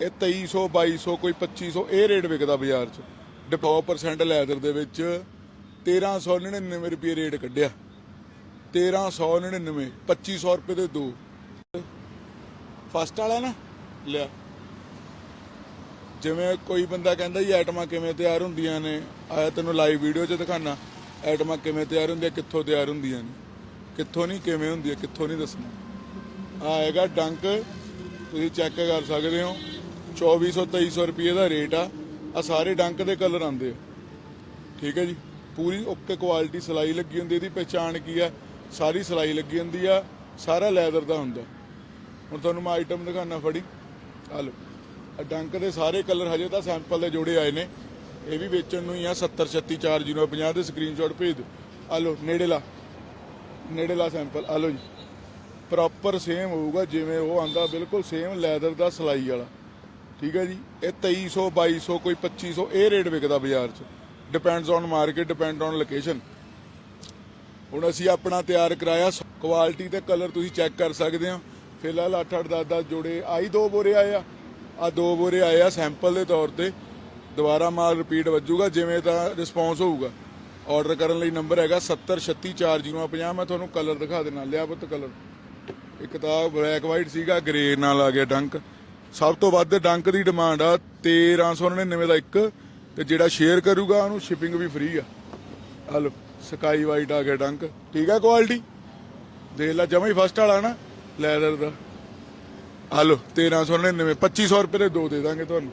ਇਹ 2300 2200 ਕੋਈ 2500 ਇਹ ਰੇਟ ਵਿਕਦਾ ਬਾਜ਼ਾਰ 'ਚ। 100% ਲੈਦਰ ਦੇ ਵਿੱਚ 1399 ਰੁਪਏ ਰੇਟ ਕੱਢਿਆ। 1399 2500 ਰੁਪਏ ਦੇ ਦੋ। ਫਸਟ ਵਾਲਾ ਨਾ? ਲਿਆ। ਜਿਵੇਂ ਕੋਈ ਬੰਦਾ ਕਹਿੰਦਾ ਜੀ ਆਈਟਮਾਂ ਕਿਵੇਂ ਤਿਆਰ ਹੁੰਦੀਆਂ ਨੇ? ਆਇਆ ਤੈਨੂੰ ਲਾਈਵ ਵੀਡੀਓ 'ਚ ਦਿਖਾਣਾ ਆਈਟਮਾਂ ਕਿਵੇਂ ਤਿਆਰ ਹੁੰਦੀਆਂ, ਕਿੱਥੋਂ ਤਿਆਰ ਹੁੰਦੀਆਂ ਨੇ? ਕਿੱਥੋਂ ਨਹੀਂ, ਕਿਵੇਂ ਹੁੰਦੀ ਹੈ ਕਿੱਥੋਂ ਨਹੀਂ ਦੱਸਣਾ। ਆ ਹੈਗਾ ਡੰਕ। ਤੁਸੀਂ ਚੈੱਕ ਕਰ ਸਕਦੇ ਹੋ। 2400 2300 ਰੁਪਏ ਦਾ ਰੇਟ ਆ। ਆ ਸਾਰੇ ਡੰਕ ਦੇ ਕਲਰ ਆਉਂਦੇ ਆ। ਠੀਕ ਹੈ ਜੀ? ਪੂਰੀ ਓਕੇ ਕੁਆਲਿਟੀ ਸਲਾਈ ਲੱਗੀ ਹੁੰਦੀ ਇਹਦੀ ਪਹਿਚਾਣ ਕੀ ਆ? ਸਾਰੀ ਸਲਾਈ ਲੱਗੀ ਹੁੰਦੀ ਆ, ਸਾਰਾ ਲੈਦਰ ਦਾ ਹੁੰਦਾ। ਹੁਣ ਤੁਹਾਨੂੰ ਮੈਂ ਆਈਟਮ ਦਿਖਾਣਾ ਫੜੀ। ਆ ਲਓ। ਆਹ ਡੰਕ ਦੇ ਸਾਰੇ ਕਲਰ ਹਜੇ ਤਾਂ ਸੈਂਪਲ ਦੇ ਜੋੜੇ ਆਏ ਨੇ। ਇਹ ਵੀ ਵੇਚਣ ਨੂੰ ਹੀ ਆ 70 36 450 ਦੇ ਸਕਰੀਨਸ਼ਾਟ ਭੇਜ। ਦਿਓ ਆ ਲਓ, ਨੇੜੇ ਲਾ। ਨੇੜੇ ਲਾ ਸੈਂਪਲ ਆ ਲਓ ਜੀ। ਪ੍ਰੋਪਰ ਸੇਮ ਹੋਊਗਾ, ਜਿਵੇਂ ਉਹ ਆਂਦਾ ਬਿਲਕੁਲ ਸੇਮ ਲੈਦਰ ਦਾ ਸਲਾਈ ਵਾਲਾ। ਠੀਕ ਹੈ ਜੀ? ਇਹ 2300 2200 ਕੋਈ 2500 ਇਹ ਰੇਟ ਵਿਕਦਾ ਬਾਜ਼ਾਰ 'ਚ। Depends on market depend on location ਹੁਣ ਅਸੀਂ ਆਪਣਾ ਤਿਆਰ ਕਰਾਇਆ ਕੁਆਲਿਟੀ ਤੇ ਕਲਰ ਤੁਸੀਂ ਚੈੱਕ ਕਰ ਸਕਦੇ ਹੋ। ਫਿਲਹਾਲ 8 8 10 10 ਜੋੜੇ ਆਈ ਦੋ ਬੋਰੇ ਆਏ ਆ। ਆ ਦੋ ਬੋਰੇ ਆਏ ਆ ਸੈਂਪਲ ਦੇ ਤੌਰ ਤੇ। ਦੁਬਾਰਾ ਮਾਲ ਰਿਪੀਟ ਵੱਜੂਗਾ, ਜਿਵੇਂ ਤਾਂ ਰਿਸਪੌਂਸ ਹੋਊਗਾ। ਆਰਡਰ ਕਰਨ ਲਈ ਨੰਬਰ ਹੈਗਾ 70364050 ਮੈਂ ਤੁਹਾਨੂੰ ਕਲਰ ਦਿਖਾ ਦੇਣਾ ਲਿਆ ਪੁੱਤ ਕਲਰ ਇੱਕ ਤਾਂ ਬਲੈਕ ਵਾਈਟ ਸੀਗਾ ਗ੍ਰੇ ਨਾਲ ਆ ਗਿਆ ਡੰਕ ਸਭ ਤੋਂ ਵੱਧ ਡੰਕ ਦੀ ਡਿਮਾਂਡ ਆ 1399 ਦਾ ਇੱਕ, ਤੇ ਜਿਹੜਾ ਸ਼ੇਅਰ ਕਰੂਗਾ ਉਹਨੂੰ ਸ਼ਿਪਿੰਗ ਵੀ ਫ੍ਰੀ ਆ। ਆ ਲਓ, ਸਕਾਈ ਵਾਈਟ ਆ ਗਿਆ ਡੰਕ। ਠੀਕ ਆ ਕੁਆਲਿਟੀ ਦੇਖ ਲੈ, ਜਮਾ ਹੀ ਫਸਟ ਵਾਲਾ ਨਾ ਲੈਦਰ ਦਾ। ਆ ਲਓ 1399 2500 ਰੁਪਏ ਦੇ ਦੋ ਦੇ ਦਾਂਗੇ ਤੁਹਾਨੂੰ।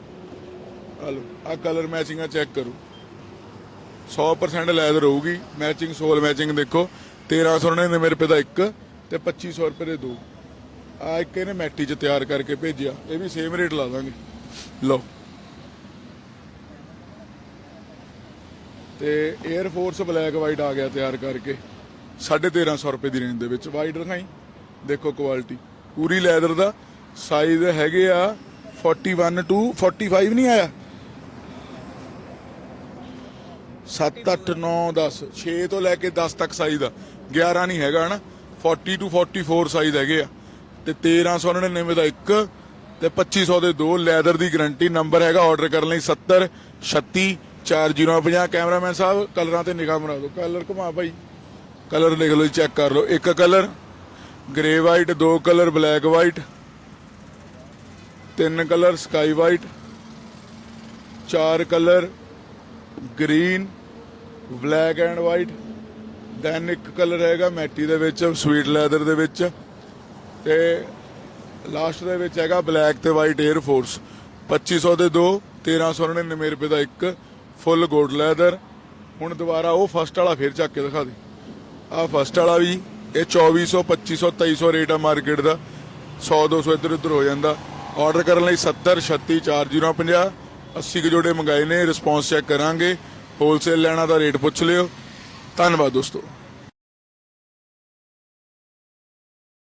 ਆ ਲਓ ਆ ਕਲਰ ਮੈਚਿੰਗਾਂ ਚੈੱਕ ਕਰੋ। 100% ਲੈਦਰ ਹੋਊਗੀ ਮੈਚਿੰਗ ਸੋਲ ਮੈਚਿੰਗ ਦੇਖੋ 1399 ਰੁਪਏ ਦਾ ਇੱਕ, ਤੇ 2500 ਰੁਪਏ ਦੇ ਦੋ। ਆ ਇੱਕ ਇਹਨੇ ਮੈਟੀ ਚ ਤਿਆਰ ਕਰਕੇ ਭੇਜਿਆ, ਇਹ ਵੀ ਸੇਮ ਰੇਟ ਲਾ ਦਾਂਗੇ। ਲਓ। ਤੇ 에ਅਰ ਫੋਰਸ ਬਲੈਕ ਵਾਈਟ ਆ ਗਿਆ ਤਿਆਰ ਕਰਕੇ 1350 ਰੁਪਏ ਦੀ ਰੇਂਜ ਦੇ ਵਿੱਚ। ਵਾਈਟ ਰਖਾਈ ਦੇਖੋ ਕੁਆਲਿਟੀ ਪੂਰੀ ਲੈਦਰ ਦਾ ਸਾਈਜ਼ ਹੈਗੇ ਆ 41 ਟੂ 45 ਨਹੀਂ ਆਇਆ? 7 8 9 10 6 ਤੋਂ ਲੈ ਕੇ 10 ਤੱਕ ਸਾਈਜ਼ ਦਾ 11 ਨਹੀਂ ਹੈਗਾ, ਹਨਾ? 40 ਟੂ 44 ਸਾਈਜ਼ ਹੈਗੇ ਆ। ਤੇ 1399 ਦਾ ਇੱਕ ਤੇ 2500 ਦੇ ਦੋ ਲੈਦਰ ਦੀ ਗਾਰੰਟੀ ਨੰਬਰ ਹੈਗਾ ਆਰਡਰ ਕਰਨ ਲਈ 70 36 4050 ਕੈਮਰਾਮੈਨ ਸਾਹਿਬ, ਕਲਰਾਂ ਤੇ ਨਿਗਾਹ ਮਾਰ ਦਿਓ। ਕਲਰ ਘੁਮਾ ਭਾਈ। ਕਲਰ ਲਿਖ ਲਓ ਚੈੱਕ ਕਰ ਲਓ। ਇੱਕ ਕਲਰ ਗ੍ਰੇ ਵਾਈਟ ਦੋ ਕਲਰ ਬਲੈਕ ਵਾਈਟ ਤਿੰਨ ਕਲਰ ਸਕਾਈ ਵਾਈਟ ਚਾਰ colour green black and white then ਇੱਕ ਕਲਰ ਹੈਗਾ ਮੈਟੀ ਦੇ ਵਿੱਚ ਸਵੀਟ ਲੈਦਰ ਦੇ ਵਿੱਚ। ਤੇ ਲਾਸਟ ਦੇ ਵਿੱਚ ਹੈਗਾ ਬਲੈਕ ਤੇ ਵਾਈਟ 에ਅਰ ਫੋਰਸ 2500 ਦੇ ਦੋ 1399 ਰੁਪਏ ਦਾ ਇੱਕ ਫੁੱਲ ਗੋਲਡ ਲੈਦਰ ਹੁਣ ਦੁਬਾਰਾ ਉਹ ਫਸਟ ਵਾਲਾ ਫੇਰ ਚੱਕ ਕੇ ਦਿਖਾ ਦੇ। ਆਹ ਫਸਟ ਵਾਲਾ ਵੀ, ਇਹ 2400 2500 2300 ਰੇਟ ਆ ਮਾਰਕੀਟ ਦਾ। 100 200 ਇੱਧਰ ਉੱਧਰ ਹੋ ਜਾਂਦਾ। ਆਰਡਰ ਕਰਨ ਲਈ 70 36 4050 80 ਕੁ ਜੋੜੇ ਮੰਗਾਏ ਨੇ ਰਿਸਪੌਂਸ ਚੈੱਕ ਕਰਾਂਗੇ। ਹੋਲਸੇਲ ਲੈਣਾ ਦਾ ਰੇਟ ਪੁੱਛ ਲਿਓ। ਧੰਨਵਾਦ ਦੋਸਤੋ।